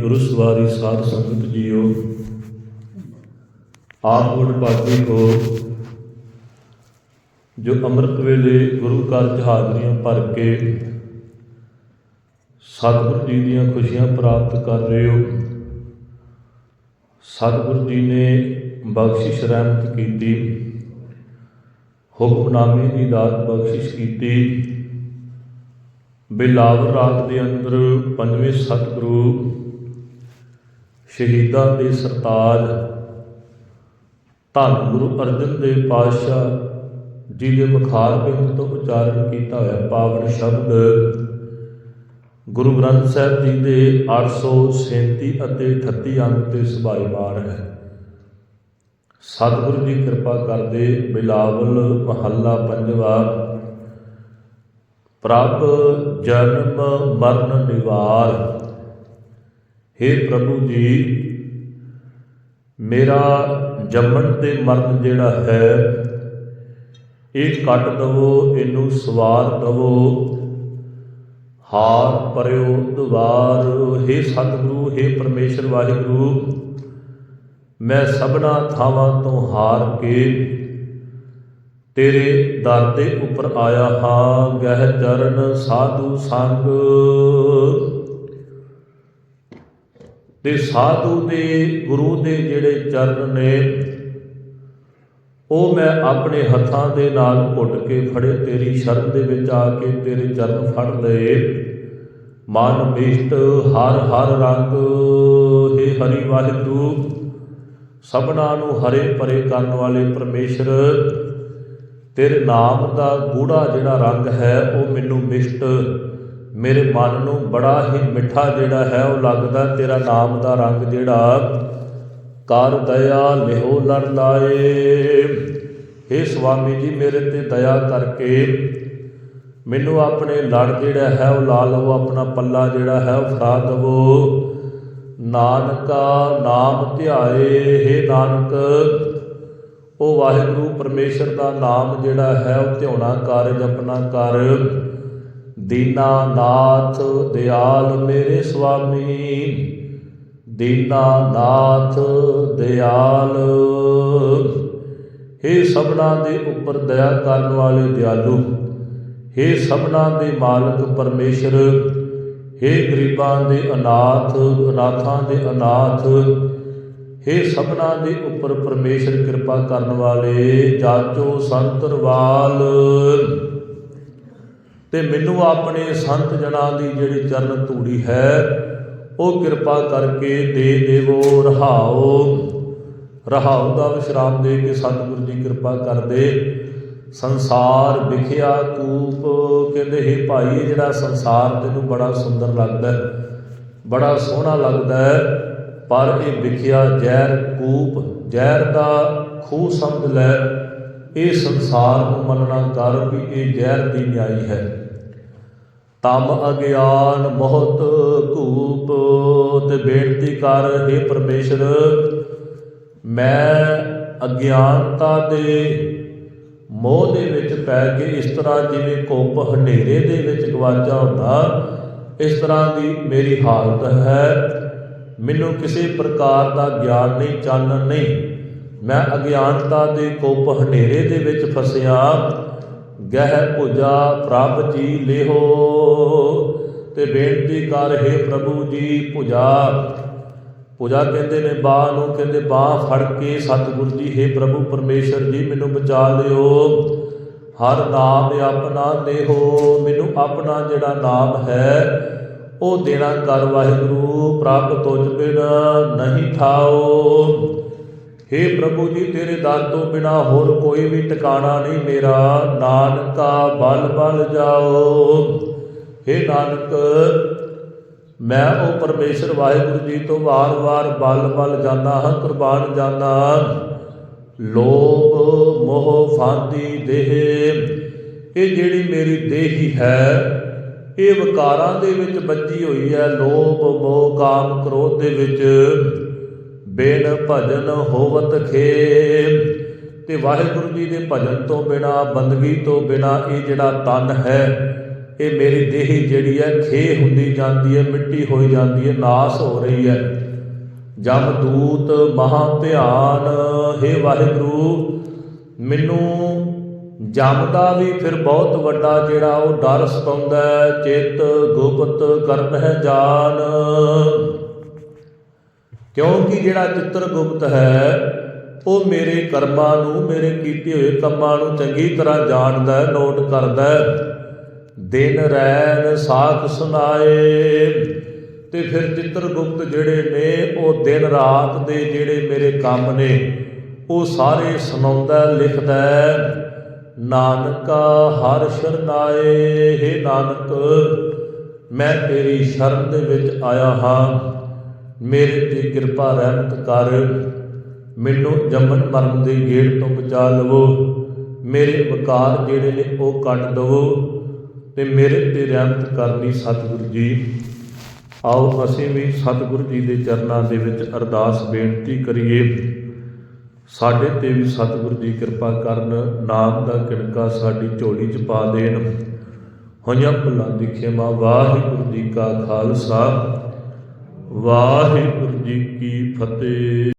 ਗੁਰੂ ਸਵਾਰੀ ਸਾਧ ਸੰਗਤ ਜੀਓ। ਆਪ ਗੁਣ ਭਾਗੀ ਹੋ। ਜੋ ਅੰਮ੍ਰਿਤ ਵੇਲੇ ਗੁਰੂ ਘਰ 'ਚ ਹਾਜ਼ਰੀਆਂ ਭਰ ਕੇ ਸਤਿਗੁਰੂ ਜੀ ਦੀਆਂ ਖੁਸ਼ੀਆਂ ਪ੍ਰਾਪਤ ਕਰ ਰਹੇ ਹੋ। ਸਤਿਗੁਰੂ ਜੀ ਨੇ ਬਖਸ਼ਿਸ਼ ਰਹਿਮਤ ਕੀਤੀ। ਹੁਕਮਨਾਮੇ ਦੀ ਦਾਤ ਬਖਸ਼ਿਸ਼ ਕੀਤੀ। ਬਿਲਾਵਰ ਰਾਤ ਦੇ ਅੰਦਰ ਪੰਜਵੇਂ ਸਤਿਗੁਰੂ ਸ਼ਹੀਦਾਂ ਦੇ ਸਰਤਾਜ ਧੰਨ ਗੁਰੂ ਅਰਜਨ ਦੇਵ ਪਾਤਸ਼ਾਹ ਜੀ ਦੇ ਮੁਖਾਰ ਬਿੰਦ ਤੋਂ ਉਚਾਰਨ ਕੀਤਾ ਹੋਇਆ ਪਾਵਨ ਸ਼ਬਦ ਗੁਰੂ ਗ੍ਰੰਥ ਸਾਹਿਬ ਜੀ ਦੇ 837 ਅਤੇ 38 ਅੰਗ ਤੇ ਸੁਭਾਈਮਾਨ ਹੈ। ਸਤਿਗੁਰੂ ਜੀ ਕਿਰਪਾ ਕਰਦੇ ਬਿਲਾਵਲ ਮਹੱਲਾ ਪੰਜਵਾ ਪ੍ਰਭ ਜਨਮ ਮਰਨ ਨਿਵਾਰ हे ਪ੍ਰਭੂ ਜੀ ਮੇਰਾ ਜੰਮਣ ਤੇ ਮਰਨ ਜਿਹੜਾ ਹੈ ਇਹ ਕੱਟ ਦਵੋ ਇਹਨੂੰ ਸਵਾਰ ਦਵੋ ਹਾਰ ਪਰਿਓ ਦੁਆਰ हे ਸਤਿਗੁਰੂ हे ਪਰਮੇਸ਼ਰ ਵਾਹਿਗੁਰੂ ਮੈਂ ਸਭਨਾ ਥਾਵਾਂ ਤੋਂ ਹਾਰ ਕੇ ਤੇਰੇ ਦਰ ਦੇ ਉੱਪਰ ਆਇਆ ਹਾਂ ਗਹਿ ਚਰਨ ਸਾਧੂ ਸੰਗ। ਤੇ ਸਾਧੂ ਦੇ ਗੁਰੂ ਦੇ ਜਿਹੜੇ ਚਰਨ ਨੇ, ਉਹ ਮੈਂ ਆਪਣੇ ਹੱਥਾਂ ਦੇ ਨਾਲ ਘੁੱਟ ਕੇ ਫੜੇ, ਤੇਰੀ ਸ਼ਰਨ ਦੇ ਵਿੱਚ ਆ ਕੇ ਤੇਰੇ ਚਰਨ ਫੜ ਲਏ। ਮਨ ਮਿਸ਼ਟ ਹਰ ਹਰ ਰੰਗ हे ਹਰੀ ਵਾਹਿਗੁਰੂ, ਸਭਨਾ ਨੂੰ ਹਰੇ ਪਰੇ ਕਰਨ ਵਾਲੇ ਪਰਮੇਸ਼ਰ ਤੇਰੇ ਨਾਮ ਦਾ ਗੂੜਾ ਜਿਹੜਾ ਰੰਗ ਹੈ, ਉਹ ਮੈਨੂੰ ਮਿਸ਼ਟ ਮੇਰੇ ਮਨ ਨੂੰ ਬੜਾ ਹੀ ਮਿੱਠਾ ਜਿਹੜਾ ਹੈ, ਉਹ ਲੱਗਦਾ ਤੇਰਾ ਨਾਮ ਦਾ ਰੰਗ ਜਿਹੜਾ ਕਰ ਦਇਆ ਲਿਹੋ ਲੜ ਲਾਏ। हे ਸੁਆਮੀ ਜੀ, ਮੇਰੇ ਤੇ ਦਇਆ ਕਰਕੇ ਮੈਨੂੰ ਆਪਣੇ ਲੜ ਜਿਹੜਾ ਹੈ, ਉਹ ਲਾ ਲਵੋ, ਆਪਣਾ ਪੱਲਾ ਜਿਹੜਾ ਹੈ, ਉਹ ਫੜਾ ਦਵੋ। ਨਾਨਕਾ ਨਾਮ ਧਿਆਏ हे ਨਾਨਕ ਉਹ ਵਾਹਿਗੁਰੂ ਪਰਮੇਸ਼ਰ ਦਾ ਨਾਮ ਜਿਹੜਾ ਹੈ ਉਹ ਧਿਆਉਣਾ ਕਰ ਜਪਣਾ ਕਰ ਦੀਨਾ ਨਾਥ ਦਿਆਲ ਮੇਰੇ ਸੁਆਮੀ ਦੀਨਾ ਨਾਥ ਦਿਆਲ हे ਸਭਨਾ ਦੇ ਉੱਪਰ ਦਇਆ ਕਰਨ ਵਾਲੇ ਦਿਆਲੂ हे ਸਭਨਾ ਦੇ ਮਾਲਕ ਪਰਮੇਸ਼ਰ हे ਗਰੀਬਾਂ ਦੇ ਅਨਾਥ ਅਨਾਥਾਂ ਦੇ ਅਨਾਥ हे ਸਭਨਾ ਦੇ ਉੱਪਰ ਪਰਮੇਸ਼ਰ ਕਿਰਪਾ ਕਰਨ ਵਾਲੇ, ਜਾਚੋ ਸੰਤਰਵਾਲ ਤੇ ਮੈਨੂੰ ਆਪਣੇ ਸੰਤ ਜਨਾਂ ਦੀ ਜਿਹੜੀ ਚਰਨ ਧੂੜੀ ਹੈ, ਉਹ ਕਿਰਪਾ ਕਰਕੇ ਦੇ ਦੇਵੋ, ਰਹਾਓ। ਰਹਾਉ ਦਾ ਵਿਸ਼ਰਾਮ ਦੇ ਕੇ ਸਤਿਗੁਰੂ ਜੀ ਕਿਰਪਾ ਕਰਦੇ। ਸੰਸਾਰ ਵਿਖਿਆ ਕੂਪ, ਕਹਿੰਦੇ, ਹੈ ਭਾਈ, ਜਿਹੜਾ ਸੰਸਾਰ ਤੈਨੂੰ ਬੜਾ ਸੁੰਦਰ ਲੱਗਦਾ ਬੜਾ ਸੋਹਣਾ ਲੱਗਦਾ ਪਰ ਇਹ ਵਿਖਿਆ ਜ਼ਹਿਰ ਕੂਪ, ਜ਼ਹਿਰ ਦਾ ਖੂਹ ਸਮਝ ਲੈ। ਇਹ ਸੰਸਾਰ ਨੂੰ ਮੰਨਣਾ ਕਰ ਵੀ ਇਹ ਜ਼ਹਿਰ ਦੀ ਨਿਆਈ ਹੈ। ਤਮ ਅਗਿਆਨ ਬਹੁਤ ਕੂਪ, ਤੇ ਬੇਨਤੀ ਕਰ हे ਪਰਮੇਸ਼ਰ, ਮੈਂ ਅਗਿਆਨਤਾ ਦੇ ਮੋਹ ਦੇ ਵਿੱਚ ਪੈ ਕੇ ਇਸ ਤਰ੍ਹਾਂ ਜਿਵੇਂ ਕੁੱਪ ਹਨੇਰੇ ਦੇ ਵਿੱਚ ਗਵਾਚਾ ਹੁੰਦਾ, ਇਸ ਤਰ੍ਹਾਂ ਦੀ ਮੇਰੀ ਹਾਲਤ ਹੈ। ਮੈਨੂੰ ਕਿਸੇ ਪ੍ਰਕਾਰ ਦਾ ਗਿਆਨ ਨਹੀਂ ਚਾਨਣ ਨਹੀਂ। ਮੈਂ ਅਗਿਆਨਤਾ ਦੇ ਕੋਪ ਹਨੇਰੇ ਦੇ ਵਿੱਚ ਫਸਿਆ। ਗਹਿ ਭੁਜਾ ਪ੍ਰਭ ਜੀ ਲਿਹੋ। ਤੇ ਬੇਨਤੀ ਕਰ, ਹੈ ਪ੍ਰਭੂ ਜੀ, ਭੁਜਾ। ਭੁਜਾ ਕਹਿੰਦੇ ਨੇ, ਬਾਹ ਨੂੰ ਕਹਿੰਦੇ, ਬਾਹ ਫੜ ਕੇ ਸਤਿਗੁਰੂ ਜੀ, ਹੈ ਪ੍ਰਭੂ ਪਰਮੇਸ਼ਰ ਜੀ, ਮੈਨੂੰ ਬਚਾ ਲਿਓ। ਹਰ ਨਾਮ ਆਪਣਾ ਦੇਹੋ ਮੈਨੂੰ ਆਪਣਾ ਜਿਹੜਾ ਨਾਮ ਹੈ ਉਹ ਦੇਣਾ ਕਰ ਵਾਹਿਗੁਰੂ, ਪ੍ਰਾਪਤ ਤੁਝ ਬਿਨ ਨਹੀਂ ਥਾਓ हे ਪ੍ਰਭੂ ਜੀ, ਤੇਰੇ ਦਰ ਤੋਂ ਬਿਨਾ ਹੋਰ ਕੋਈ ਵੀ ਟਿਕਾਣਾ ਨਹੀਂ ਮੇਰਾ। ਨਾਨਕਾ ਬਲ ਬਲ ਜਾਓ। हे ਨਾਨਕ, ਮੈਂ ਉਹ ਪਰਮੇਸ਼ਰ ਵਾਹਿਗੁਰੂ ਜੀ ਤੋਂ ਵਾਰ-ਵਾਰ ਬਲ ਬਲ ਜਾਂਦਾ ਹਾਂ, ਕੁਰਬਾਨ ਜਾਂਦਾ ਲੋਭ ਮੋਹ ਫਾਂਦੀ ਦੇਹ, ਇਹ ਜਿਹੜੀ ਮੇਰੀ ਦੇਹੀ ਹੈ ਇਹ ਵਿਕਾਰਾਂ ਦੇ ਵਿੱਚ ਬੱਜੀ ਹੋਈ ਹੈ। ਲੋਭ, ਮੋਹ, ਕਾਮ, ਕ੍ਰੋਧ ਦੇ ਵਿੱਚ ਬਿਨ ਭਜਨ ਹੋਵਤ ਖੇ ਤੇ ਵਾਹਿਗੁਰੂ ਜੀ ਦੇ ਭਜਨ ਤੋਂ ਬਿਨਾ, ਬੰਦਗੀ ਤੋਂ ਬਿਨਾ ਇਹ ਜਿਹੜਾ ਤਨ ਹੈ, ਇਹ ਮੇਰੀ ਦੇਹੀ ਜਿਹੜੀ ਹੈ ਖੇ ਹੁੰਦੀ ਜਾਂਦੀ ਹੈ, ਮਿੱਟੀ ਹੋਈ ਜਾਂਦੀ ਹੈ, ਨਾਸ ਹੋ ਰਹੀ ਹੈ। ਜਮ ਦੂਤ ਮਹਾ ਧਿਆਨ हे ਵਾਹਿਗੁਰੂ, ਮੈਨੂੰ ਜਮ ਵੀ ਫਿਰ ਬਹੁਤ ਵੱਡਾ ਜਿਹੜਾ ਉਹ ਡਰ ਸਤਾਉਂਦਾ ਹੈ, ਚਿੱਤ ਗੁਪਤ ਕਰਨ ਹੈ ਜਾਨ ਕਿਉਂਕਿ ਜਿਹੜਾ ਚਿੱਤਰ ਗੁਪਤ ਹੈ, ਉਹ ਮੇਰੇ ਕਰਮਾਂ ਨੂੰ, ਮੇਰੇ ਕੀਤੇ ਹੋਏ ਕੰਮਾਂ ਨੂੰ ਚੰਗੀ ਤਰ੍ਹਾਂ ਜਾਣਦਾ ਹੈ, ਨੋਟ ਕਰਦਾ ਹੈ। ਦਿਨ ਰੈਨ ਸਾਖ ਸੁਨਾਏ। ਤੇ ਫਿਰ ਚਿੱਤਰ ਗੁਪਤ ਜਿਹੜੇ ਨੇ, ਉਹ ਦਿਨ ਰਾਤ ਦੇ ਜਿਹੜੇ ਮੇਰੇ ਕੰਮ ਨੇ, ਉਹ ਸਾਰੇ ਸੁਣਾਉਂਦਾ, ਲਿਖਦਾ ਹੈ। ਨਾਨਕਾ ਹਰ ਸ਼ਰਨਾਏ, ਹੈ ਨਾਨਕ, ਮੈਂ ਤੇਰੀ ਸ਼ਰਨ ਦੇ ਵਿੱਚ ਆਇਆ ਹਾਂ। ਮੇਰੇ ਤੇ ਕਿਰਪਾ ਰਹਿਮਤ ਕਰ। ਮੈਨੂੰ ਜੰਮਣ ਮਰਨ ਦੇ ਗੇੜ ਤੋਂ ਬਚਾ ਲਵੋ। ਮੇਰੇ ਵਕਾਰ ਜਿਹੜੇ ਨੇ ਉਹ ਕੱਢ ਦਵੋ ਤੇ ਮੇਰੇ ਤੇ ਰਹਿਮਤ ਕਰਨੀ ਸਤਿਗੁਰੂ ਜੀ। ਆਓ ਅਸੀਂ ਵੀ ਸਤਿਗੁਰੂ ਜੀ ਦੇ ਚਰਨਾਂ ਦੇ ਵਿੱਚ ਅਰਦਾਸ ਬੇਨਤੀ ਕਰੀਏ। ਸਾਡੇ ਤੇ ਵੀ ਸਤਿਗੁਰੂ ਜੀ ਕਿਰਪਾ ਕਰਨ, ਨਾਮ ਦਾ ਕਿਣਕਾ ਸਾਡੀ ਝੋਲੀ 'ਚ ਪਾ ਦੇਣ। ਹੋਈਆਂ ਭੁੱਲਾਂ ਦੀ ਖਿਮਾ, ਵਾਹਿਗੁਰੂ ਜੀ ਕਾ ਖਾਲਸਾ। ਵਾਹਿਗੁਰੂ ਜੀ ਕੀ ਫਤਿਹ।